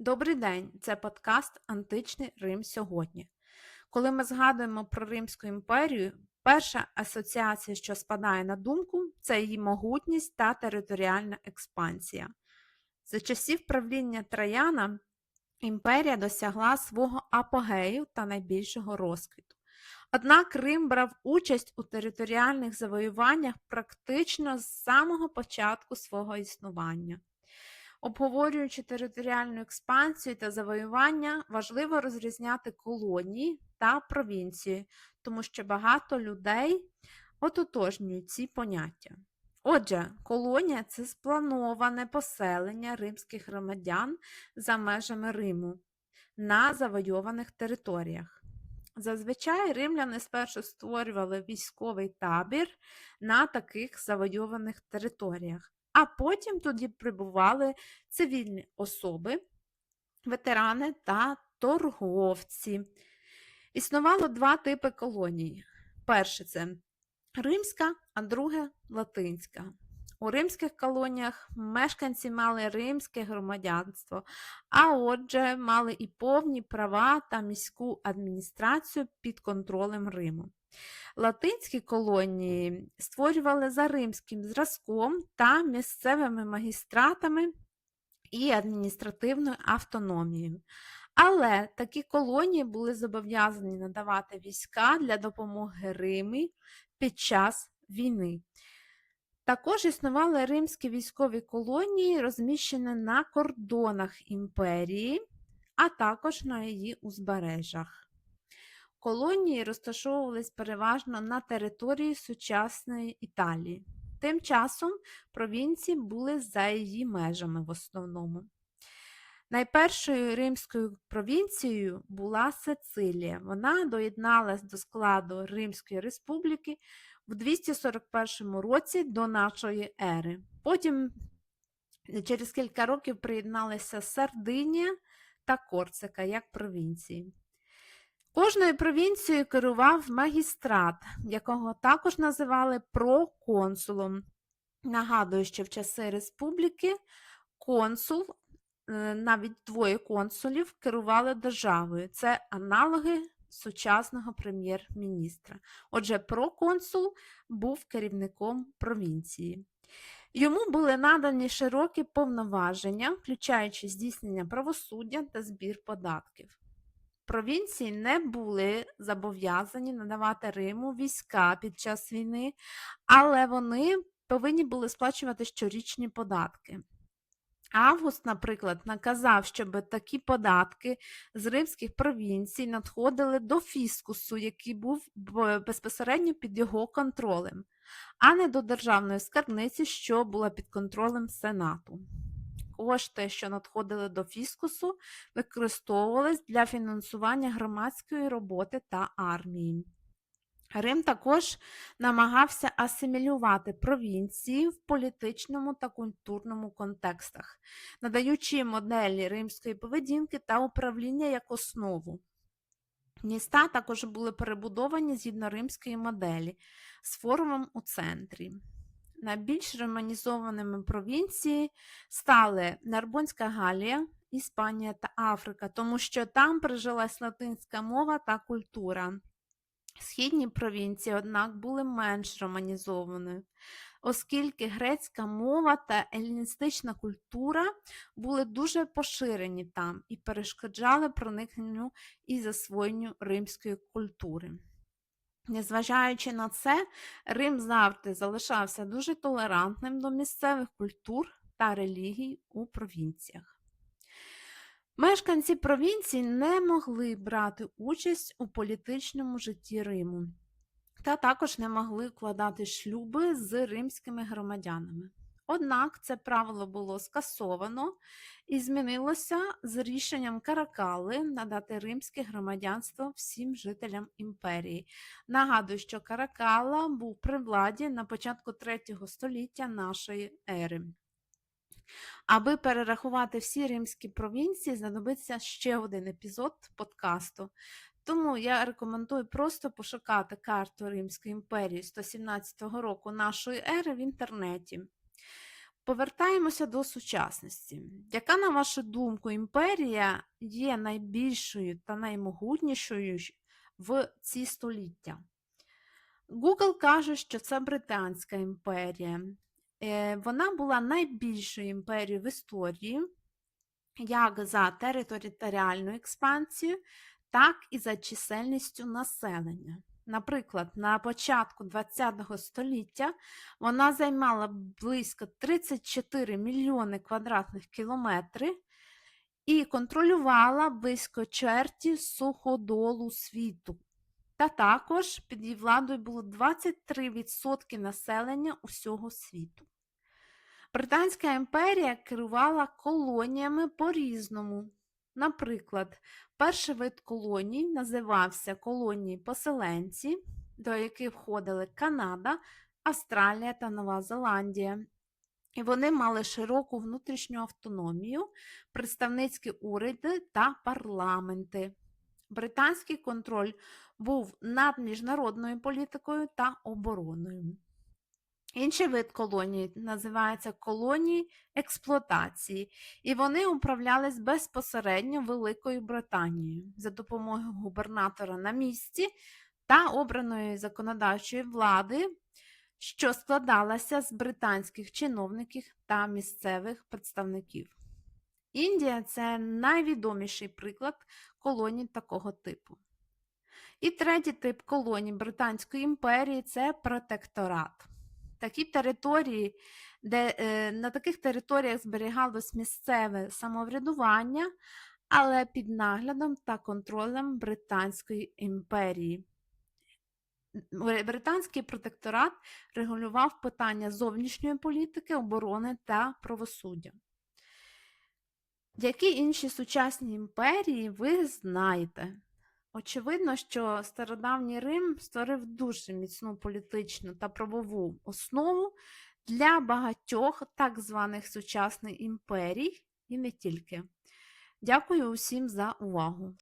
Добрий день! Це подкаст Античний Рим сьогодні. Коли ми згадуємо про Римську імперію, перша асоціація, що спадає на думку, це її могутність та територіальна експансія. За часів правління Траяна імперія досягла свого апогею та найбільшого розквіту. Однак Рим брав участь у територіальних завоюваннях практично з самого початку свого існування. Обговорюючи територіальну експансію та завоювання, важливо розрізняти колонії та провінції, тому що багато людей ототожнюють ці поняття. Отже, колонія це сплановане поселення римських громадян за межами Риму на завойованих територіях. Зазвичай римляни спершу створювали військовий табір на таких завойованих територіях а потім туди прибували цивільні особи, ветерани та торговці. Існувало два типи колоній. Перше це римська, а друге латинська. У римських колоніях мешканці мали римське громадянство, а отже, мали і повні права та міську адміністрацію під контролем Риму. Латинські колонії створювали за римським зразком та місцевими магістратами і адміністративною автономією. Але такі колонії були зобов'язані надавати війська для допомоги Римі під час війни. Також існували римські військові колонії, розміщені на кордонах імперії, а також на її узбережжях. Колонії розташовувались переважно на території сучасної Італії. Тим часом провінції були за її межами в основному. Найпершою римською провінцією була Сицилія. Вона доєдналась до складу Римської республіки в 241 році до нашої ери. Потім через кілька років приєдналися Сардинія та Корсика як провінції. Кожною провінцією керував магістрат, якого також називали проконсулом. Нагадую, що в часи республіки консул, е, навіть двоє консулів, керували державою. Це аналоги сучасного прем'єр-міністра. Отже, проконсул був керівником провінції. Йому були надані широкі повноваження, включаючи здійснення правосуддя та збір податків провінції не були зобов'язані надавати Риму війська під час війни, але вони повинні були сплачувати щорічні податки. Август, наприклад, наказав, щоб такі податки з римських провінцій надходили до фіскусу, який був безпосередньо під його контролем, а не до державної скарбниці, що була під контролем Сенату кошти, що надходили до фіскусу, використовувались для фінансування громадської роботи та армії. Рим також намагався асимілювати провінції в політичному та культурному контекстах, надаючи моделі римської поведінки та управління як основу. Міста також були перебудовані згідно римської моделі з форумом у центрі. Найбільш романізованими провінції стали Нарбонська Галія, Іспанія та Африка, тому що там прижилась латинська мова та культура. Східні провінції, однак, були менш романізованими, оскільки грецька мова та еліністична культура були дуже поширені там і перешкоджали проникненню і засвоєнню римської культури. Незважаючи на це, Рим завжди залишався дуже толерантним до місцевих культур та релігій у провінціях. Мешканці провінцій не могли брати участь у політичному житті Риму, та також не могли вкладати шлюби з римськими громадянами. Однак це правило було скасовано і змінилося з рішенням Каракали надати римське громадянство всім жителям імперії. Нагадую, що Каракала був при владі на початку третього століття нашої ери. Аби перерахувати всі римські провінції, знадобиться ще один епізод подкасту. Тому я рекомендую просто пошукати карту Римської імперії 117 року нашої ери в інтернеті. Повертаємося до сучасності. Яка, на вашу думку, імперія є найбільшою та наймогутнішою в ці століття? Google каже, що це Британська імперія. Е, Вона була найбільшою імперією в історії, як за територіальну експансію, так і за чисельністю населення. Наприклад, на початку ХХ століття вона займала близько 34 мільйони квадратних кілометрів і контролювала близько черті суходолу світу. Та також під її владою було 23% населення усього світу. Британська імперія керувала колоніями по-різному. Наприклад, перший вид колоній називався колонії поселенці, до яких входили Канада, Австралія та Нова Зеландія. І вони мали широку внутрішню автономію, представницькі уряди та парламенти. Британський контроль був над міжнародною політикою та обороною. Інший вид колоній називається колонії експлуатації, і вони управлялись безпосередньо Великою Британією за допомогою губернатора на місці та обраної законодавчої влади, що складалася з британських чиновників та місцевих представників. Індія це найвідоміший приклад колоній такого типу. І третій тип колоній Британської імперії це протекторат. Такі території, де е, на таких територіях зберігалось місцеве самоврядування, але під наглядом та контролем Британської імперії. Британський протекторат регулював питання зовнішньої політики, оборони та правосуддя. Які інші сучасні імперії ви знаєте? Очевидно, що стародавній Рим створив дуже міцну політичну та правову основу для багатьох так званих сучасних імперій і не тільки. Дякую усім за увагу!